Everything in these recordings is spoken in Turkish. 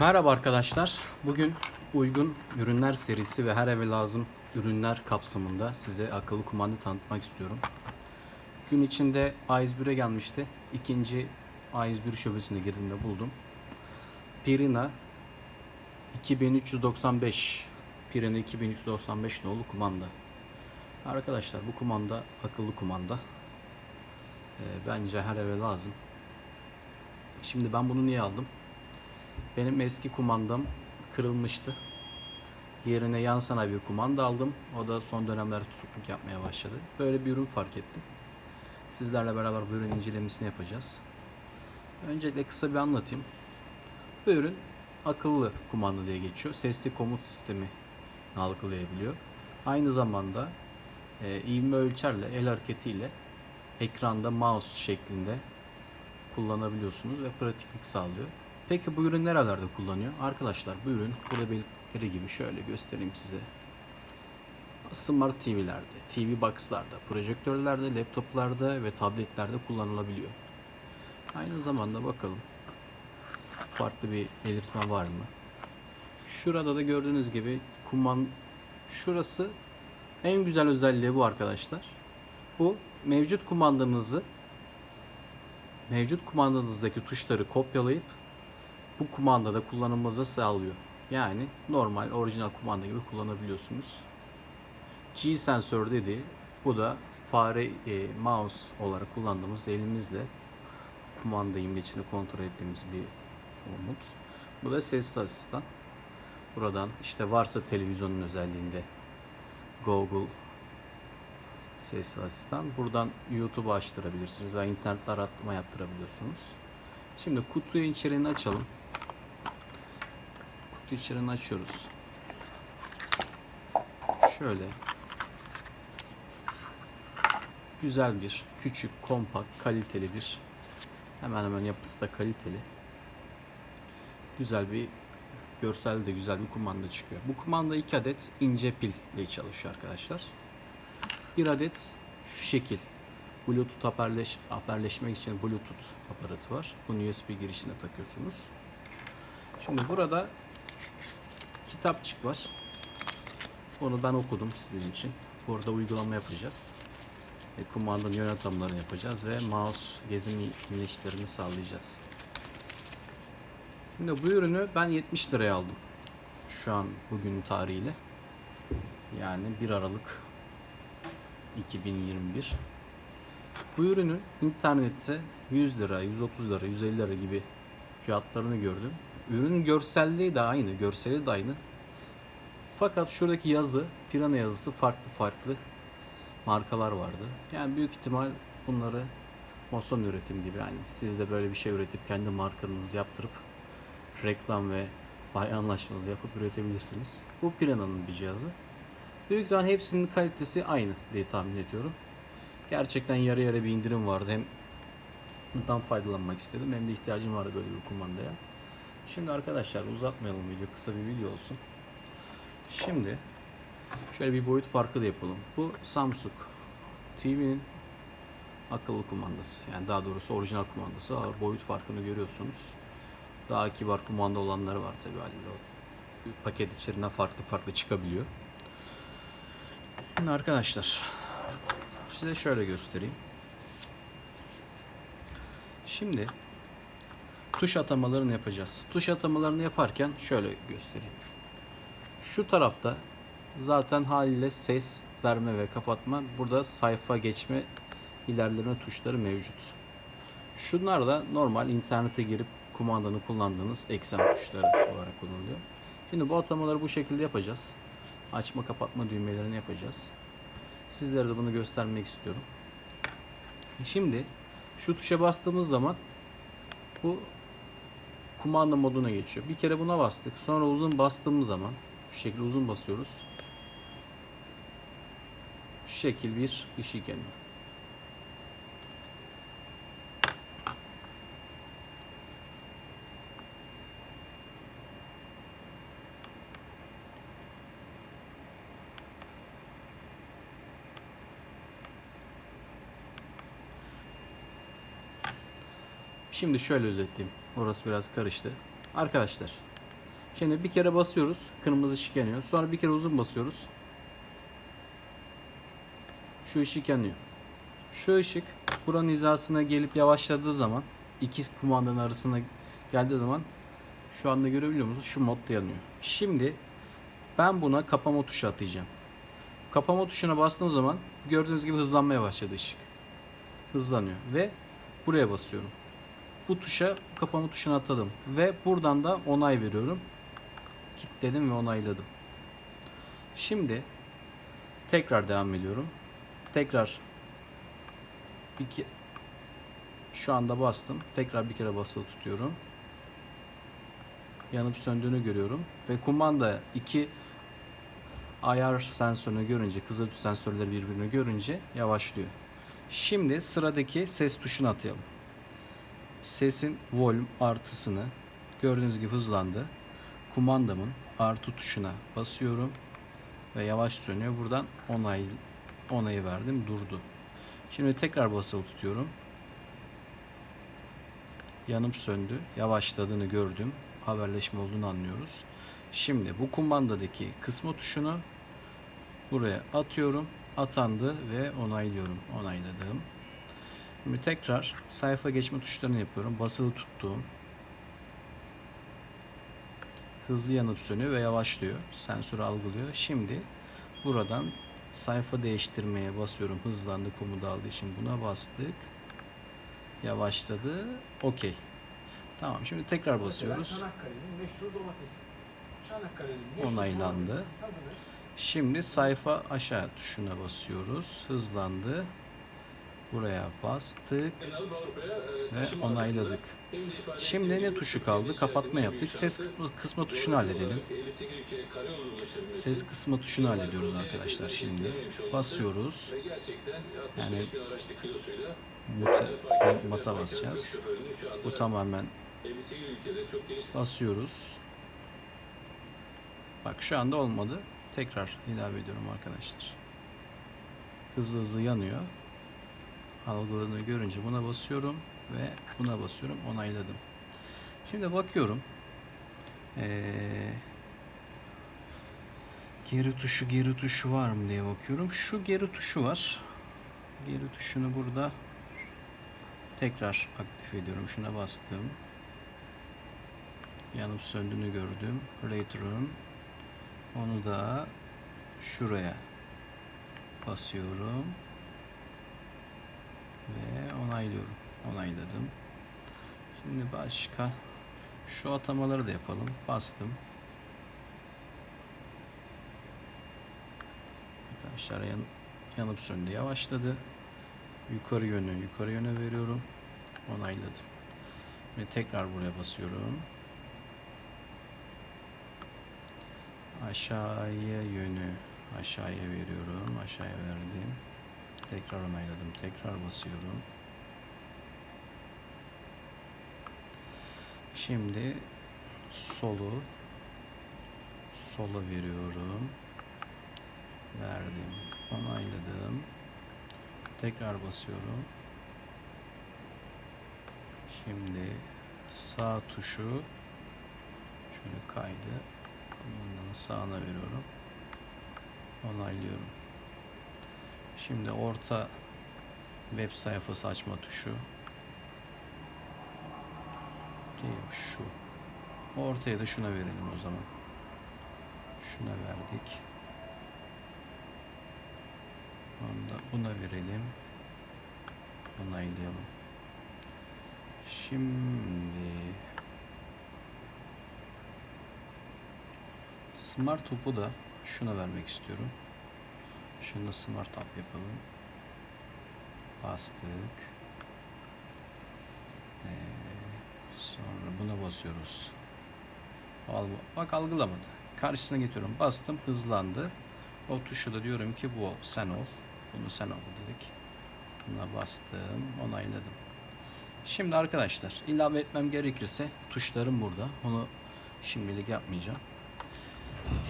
Merhaba arkadaşlar. Bugün uygun ürünler serisi ve her eve lazım ürünler kapsamında size akıllı kumanda tanıtmak istiyorum. Gün içinde A101'e gelmişti. İkinci A101 şubesine girdiğimde buldum. Pirina 2395 Pirina 2395 nolu kumanda. Arkadaşlar bu kumanda akıllı kumanda. Ee, bence her eve lazım. Şimdi ben bunu niye aldım? Benim eski kumandam kırılmıştı. Yerine yan sanayi bir kumanda aldım. O da son dönemlerde tutukluk yapmaya başladı. Böyle bir ürün fark ettim. Sizlerle beraber bu ürün incelemesini yapacağız. Öncelikle kısa bir anlatayım. Bu ürün akıllı kumanda diye geçiyor. Sesli komut sistemi algılayabiliyor. Aynı zamanda e, ivme ölçerle, el hareketiyle ekranda mouse şeklinde kullanabiliyorsunuz ve pratiklik sağlıyor. Peki bu ürün nerelerde kullanıyor? Arkadaşlar bu ürün burada belirttikleri gibi şöyle göstereyim size. Smart TV'lerde, TV box'larda, projektörlerde, laptoplarda ve tabletlerde kullanılabiliyor. Aynı zamanda bakalım farklı bir belirtme var mı? Şurada da gördüğünüz gibi kuman şurası en güzel özelliği bu arkadaşlar. Bu mevcut kumandanızı mevcut kumandanızdaki tuşları kopyalayıp bu kumandada kullanılmanızı sağlıyor. Yani normal orijinal kumanda gibi kullanabiliyorsunuz. G sensör dediği bu da fare e, mouse olarak kullandığımız elimizle kumanda imlecini kontrol ettiğimiz bir umut. Bu da sesli asistan. Buradan işte varsa televizyonun özelliğinde Google sesli asistan. Buradan YouTube'u açtırabilirsiniz ve internette aratma yaptırabiliyorsunuz. Şimdi kutuyu içeriğini açalım. İçeriğini açıyoruz. Şöyle güzel bir, küçük, kompakt, kaliteli bir hemen hemen yapısı da kaliteli. Güzel bir görsel de güzel bir kumanda çıkıyor. Bu kumanda 2 adet ince pil ile çalışıyor arkadaşlar. Bir adet şu şekil Bluetooth haberleş, haberleşmek için Bluetooth aparatı var. Bunu USB girişine takıyorsunuz. Şimdi burada kitapçık var. Onu ben okudum sizin için. Burada uygulama yapacağız. E, kumandanın yönetimlerini yapacağız ve mouse işlerini sağlayacağız. Şimdi bu ürünü ben 70 liraya aldım. Şu an bugün tarihiyle. Yani 1 Aralık 2021. Bu ürünün internette 100 lira, 130 lira, 150 lira gibi fiyatlarını gördüm. Ürünün görselliği de aynı, görseli de aynı. Fakat şuradaki yazı, Pirana yazısı farklı farklı markalar vardı. Yani büyük ihtimal bunları mason üretim gibi yani siz de böyle bir şey üretip kendi markanızı yaptırıp reklam ve bay anlaşmanızı yapıp üretebilirsiniz. Bu Pirana'nın bir cihazı. Büyük ihtimal hepsinin kalitesi aynı diye tahmin ediyorum. Gerçekten yarı yarı bir indirim vardı. Hem bundan faydalanmak istedim hem de ihtiyacım vardı böyle bir kumandaya. Şimdi arkadaşlar uzatmayalım video. Kısa bir video olsun. Şimdi şöyle bir boyut farkı da yapalım. Bu Samsung TV'nin akıllı kumandası. Yani daha doğrusu orijinal kumandası. Boyut farkını görüyorsunuz. Daha kibar kumanda olanları var tabii haliyle. O paket içerisinden farklı farklı çıkabiliyor. Şimdi arkadaşlar size şöyle göstereyim. Şimdi tuş atamalarını yapacağız. Tuş atamalarını yaparken şöyle göstereyim. Şu tarafta zaten haliyle ses verme ve kapatma. Burada sayfa geçme ilerleme tuşları mevcut. Şunlar da normal internete girip kumandanı kullandığınız eksen tuşları olarak kullanılıyor. Şimdi bu atamaları bu şekilde yapacağız. Açma kapatma düğmelerini yapacağız. Sizlere de bunu göstermek istiyorum. Şimdi şu tuşa bastığımız zaman bu kumanda moduna geçiyor. Bir kere buna bastık. Sonra uzun bastığımız zaman şu şekilde uzun basıyoruz. Şu şekil bir ışık yanıyor. Şimdi şöyle özetleyeyim. Orası biraz karıştı. Arkadaşlar Şimdi bir kere basıyoruz. Kırmızı ışık yanıyor. Sonra bir kere uzun basıyoruz. Şu ışık yanıyor. Şu ışık buranın hizasına gelip yavaşladığı zaman iki kumandanın arasına geldiği zaman şu anda görebiliyor musunuz? Şu modda yanıyor. Şimdi ben buna kapama tuşu atacağım. Kapama tuşuna bastığım zaman gördüğünüz gibi hızlanmaya başladı ışık. Hızlanıyor ve buraya basıyorum. Bu tuşa kapama tuşuna atadım ve buradan da onay veriyorum. Kilitledim ve onayladım. Şimdi tekrar devam ediyorum. Tekrar ke- şu anda bastım. Tekrar bir kere basılı tutuyorum. Yanıp söndüğünü görüyorum ve kumanda iki ayar sensörünü görünce, kızılötü sensörleri birbirini görünce yavaşlıyor. Şimdi sıradaki ses tuşunu atayalım. Sesin volüm artısını gördüğünüz gibi hızlandı. Kumandamın artı tuşuna basıyorum ve yavaş sönüyor. Buradan onay onayı verdim, durdu. Şimdi tekrar basılı tutuyorum. Yanıp söndü. Yavaşladığını gördüm. Haberleşme olduğunu anlıyoruz. Şimdi bu kumandadaki kısma tuşunu buraya atıyorum. Atandı ve onaylıyorum. Onayladım. Şimdi tekrar sayfa geçme tuşlarını yapıyorum. Basılı tuttuğum hızlı yanıp sönüyor ve yavaşlıyor. Sensör algılıyor. Şimdi buradan sayfa değiştirmeye basıyorum. Hızlandı komutu aldığı için buna bastık. Yavaşladı. Okey. Tamam şimdi tekrar basıyoruz. Onaylandı. Şimdi sayfa aşağı tuşuna basıyoruz. Hızlandı. Buraya bastık ve onayladık. Şimdi ne tuşu kaldı? Kapatma yaptık. Ses kısmı, kısma tuşunu halledelim. Ses kısma tuşunu hallediyoruz arkadaşlar şimdi. Basıyoruz. Yani mata basacağız. Bu tamamen basıyoruz. Bak şu anda olmadı. Tekrar ilave ediyorum arkadaşlar. Hızlı hızlı yanıyor. Algıladığını görünce buna basıyorum ve buna basıyorum. Onayladım. Şimdi bakıyorum. Ee, geri tuşu geri tuşu var mı diye bakıyorum. Şu geri tuşu var. Geri tuşunu burada tekrar aktif ediyorum. Şuna bastım. Yanıp söndüğünü gördüm. Later'ın onu da şuraya basıyorum ve onaylıyorum. Onayladım. Şimdi başka şu atamaları da yapalım. Bastım. Arkadaşlar yan, yanıp söndü. Yavaşladı. Yukarı yönü yukarı yöne veriyorum. Onayladım. Ve tekrar buraya basıyorum. Aşağıya yönü aşağıya veriyorum. Aşağıya verdim. Tekrar onayladım. Tekrar basıyorum. Şimdi solu sola veriyorum. Verdim. Onayladım. Tekrar basıyorum. Şimdi sağ tuşu şöyle kaydı. Bunun sağına veriyorum. Onaylıyorum. Şimdi orta web sayfası açma tuşu. Değil şu. Ortaya da şuna verelim o zaman. Şuna verdik. Onu da buna verelim. Onaylayalım. Şimdi Smart topu da şuna vermek istiyorum. Şunu smart up yapalım. Bastık. Ee, sonra buna basıyoruz. Al, bak algılamadı. Karşısına getiriyorum. Bastım hızlandı. O tuşu da diyorum ki bu sen ol. Bunu sen ol dedik. Buna bastım. Onayladım. Şimdi arkadaşlar ilave etmem gerekirse tuşlarım burada. Onu şimdilik yapmayacağım.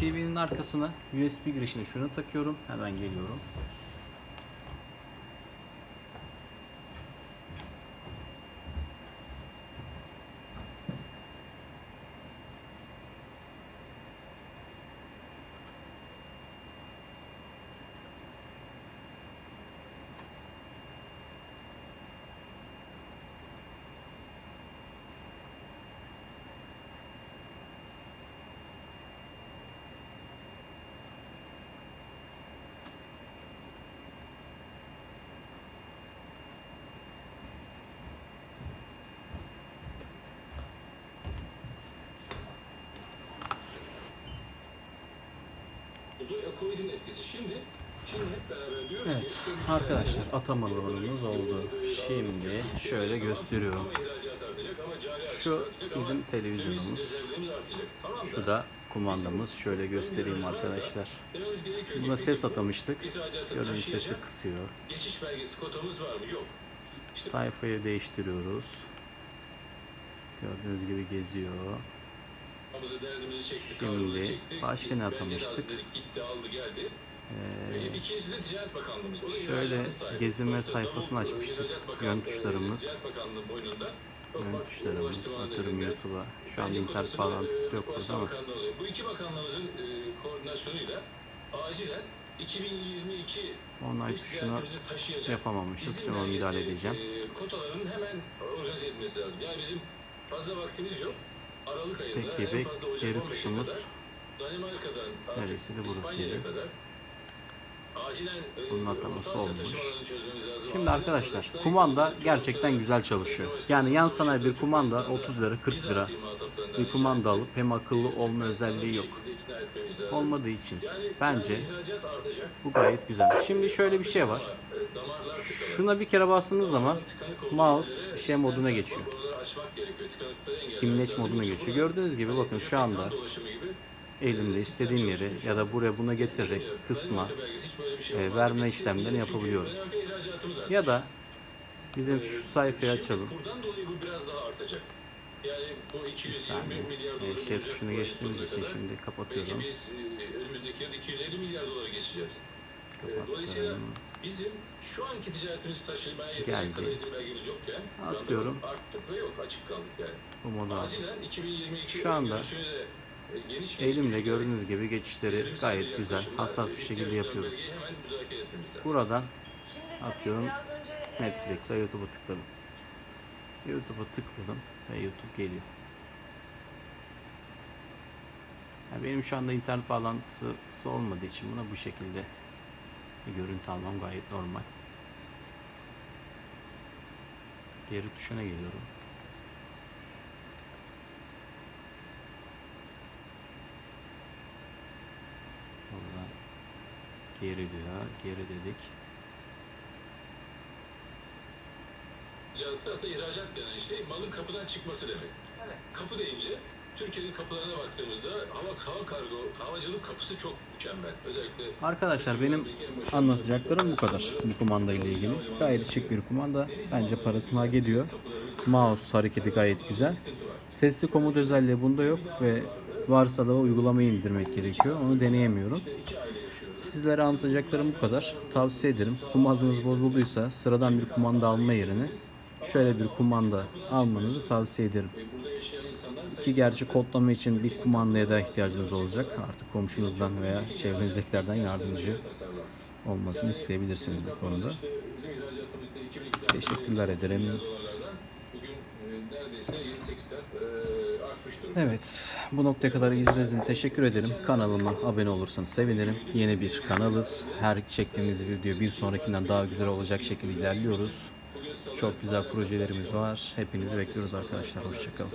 TV'nin arkasına USB girişine şunu takıyorum. Hemen geliyorum. Evet arkadaşlar atamalarımız oldu. Şimdi şöyle gösteriyorum. Şu bizim televizyonumuz. Şu da da kumandamız. Şöyle göstereyim arkadaşlar. Buna ses atamıştık. Gördüğünüz sesi kısıyor. Geçiş belgesi kotamız var mı? Yok. İşte Sayfayı değiştiriyoruz. Gördüğünüz gibi geziyor. Şimdi başka ne atamıştık? Ee, şöyle gezinme sayfasını açmıştık. Yön tuşlarımız. Yön tuşlarımız, atıyorum YouTube'a. Şu an internet bağlantısı yok burada ama. Bu iki bakanlığımızın e, koordinasyonuyla acilen 2022 online dış tuşuna ticaretimizi taşıyacak yapamamışız. Şimdi ona müdahale edeceğim. e, kotaların hemen organize edilmesi lazım. Yani bizim fazla vaktimiz yok. Peki Ocak geri 15'e tuşumuz kadar Danimarka'dan artık neresiydi? Burasıydı. E, Bunun ataması olmuş. Şimdi arkadaşlar kumanda gerçekten güzel çalışıyor. Yani yan sanayi bir kumanda da- 30 lira 40 lira bir kumanda alıp hem akıllı olma e, özelliği yok. Olmadığı için bence artacak. bu gayet güzel. Şimdi şöyle bir şey var. E. Şuna bir kere bastığınız zaman mouse şey moduna geçiyor. İmleç moduna geçiyor. Gördüğünüz gibi bakın şu anda elimde e, istediğim yeri ya da buraya buna getirerek kısma şey e, verme işlemlerini yapabiliyorum. Ya da bizim Ee, şu sayfayı açalım. Bir 220 saniye. E, doları şey bulacak tuşunu bu geçtiğimiz için şimdi kapatıyorum. biz e, önümüzdeki yıl 250 milyar dolara geçeceğiz. E, Dolayısıyla Kapattım. Bizim şu anki ticaretimizi taşımaya Geldi. yetecek kadar izin belgemiz yokken Atıyorum. arttık ve yok açık kaldık yani. Aldım. Acilen 2022 Şu anda e, geniş düşünerek gördüğünüz gibi geçişleri gayet güzel, hassas bir şekilde yapıyorum. Buradan Atıyorum, e, Netflix'e YouTube'a tıkladım. YouTube'a tıkladım ve YouTube geliyor. Yani benim şu anda internet bağlantısı olmadığı için buna bu şekilde bir görüntü almam gayet normal. Geri tuşuna geliyorum. Buradan geri diyor. Geri dedik. İhracat denen şey malın kapıdan çıkması demek. Evet. Kapı deyince Türkiye'nin kapılarına baktığımızda hava hava kargo, havacılık kapısı çok mükemmel. Özellikle Arkadaşlar benim anlatacaklarım bu kadar bu kumanda ile ilgili. Gayet şık bir kumanda. Bence parasını hak ediyor. Mouse hareketi gayet güzel. Sesli komut özelliği bunda yok ve varsa da uygulamayı indirmek gerekiyor. Onu deneyemiyorum. Sizlere anlatacaklarım bu kadar. Tavsiye ederim. Kumandanız bozulduysa sıradan bir kumanda alma yerine şöyle bir kumanda almanızı tavsiye ederim. Ki gerçi kodlama için bir kumandaya da ihtiyacınız olacak. Artık komşunuzdan veya çevrenizdekilerden yardımcı olmasını isteyebilirsiniz bu konuda. bizim ihracatımızda 2002'den Teşekkürler ederim. dolarlardan bugün neredeyse 7-8 kat artmış durumda. Evet, bu noktaya kadar izlediğiniz için teşekkür ederim. Kanalıma abone olursanız sevinirim. Yeni bir kanalız. Her çektiğimiz video bir sonrakinden daha güzel olacak şekilde ilerliyoruz. Çok güzel projelerimiz var. Hepinizi bekliyoruz arkadaşlar. Hoşçakalın.